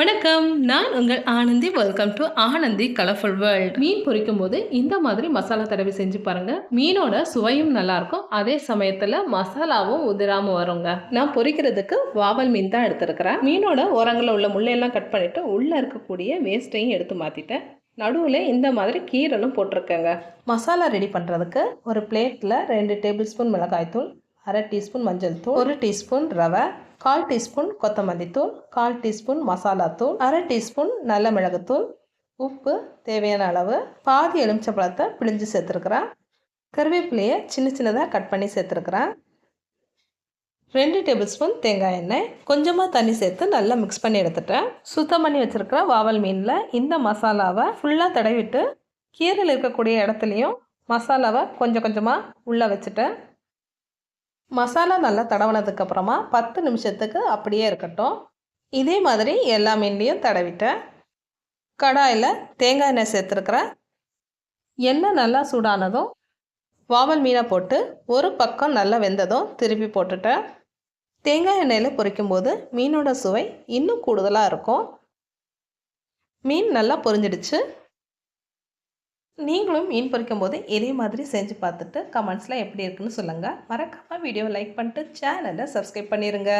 வணக்கம். நான் உங்கள் Anandhi. Welcome to Anandhi colourful world மீன் பொரிக்கும் போது இந்த மாதிரி மசாலா தடவை செஞ்சு பாருங்க. மீனோட சுவையும் நல்லா இருக்கும் அதே சமயத்தில் மசாலாவும் உதிராம வருங்க. நான் பொரிக்கிறதுக்கு வாவல் மீன் தான் எடுத்திருக்கிறேன். மீனோட ஓரங்களில் உள்ள முள்ளையெல்லாம் கட் பண்ணிட்டு உள்ள இருக்கக்கூடிய வேஸ்ட்டையும் எடுத்து மாற்றிட்டேன் நடுவில் இந்த மாதிரி கீரலும் போட்டிருக்கேங்க. மசாலா ரெடி பண்ணுறதுக்கு ஒரு பிளேட்டில் ரெண்டு டேபிள் ஸ்பூன் மிளகாய்த்தூள் அரை டீஸ்பூன் மஞ்சள் தூள் ஒரு டீஸ்பூன் ரவை கால் டீஸ்பூன் கொத்தமல்லி தூள் கால் டீஸ்பூன் மசாலா தூள் அரை டீஸ்பூன் நல்ல மிளகுத்தூள் உப்பு தேவையான அளவு பாதி எலுமிச்சப்பழத்தை பிழிஞ்சு சேர்த்துருக்குறேன். கருவேப்பிலையை சின்ன சின்னதாக கட் பண்ணி சேர்த்துருக்குறேன். ரெண்டு டேபிள் ஸ்பூன் தேங்காய் எண்ணெய் கொஞ்சமாக தண்ணி சேர்த்து நல்லா மிக்ஸ் பண்ணி எடுத்துட்டேன். சுத்தம் பண்ணி வச்சுருக்கிற வாவல் மீனில் இந்த மசாலாவை ஃபுல்லாக தடவிட்டு கீரையில் இருக்கக்கூடிய இடத்துலையும் மசாலாவை கொஞ்சம் கொஞ்சமாக உள்ளே வச்சுட்டேன். மசாலா நல்லா தடவினதுக்கப்புறமா பத்து நிமிஷத்துக்கு அப்படியே இருக்கட்டும். இதே மாதிரி எல்லா மீன்லேயும் தடவிட்டேன் கடாயில் தேங்காய் எண்ணெய் சேர்த்துருக்குறேன் எண்ணெய் நல்லா சூடானதும் வாவல் மீனை போட்டு ஒரு பக்கம் நல்லா வெந்ததும் திருப்பி போட்டுட்டேன் தேங்காய் எண்ணெயில் பொரிக்கும்போது மீனோட சுவை இன்னும் கூடுதலாக இருக்கும். மீன் நல்லா பொரிஞ்சிடுச்சு. நீங்களும் மீன் பொறிக்கும் போது இதே மாதிரி செஞ்சு பார்த்துட்டு கமெண்ட்ஸில் எப்படி இருக்குன்னு சொல்லுங்கள் மறக்காமல் வீடியோவை லைக் பண்ணிட்டு சேனலை சப்ஸ்கிரைப் பண்ணிடுங்க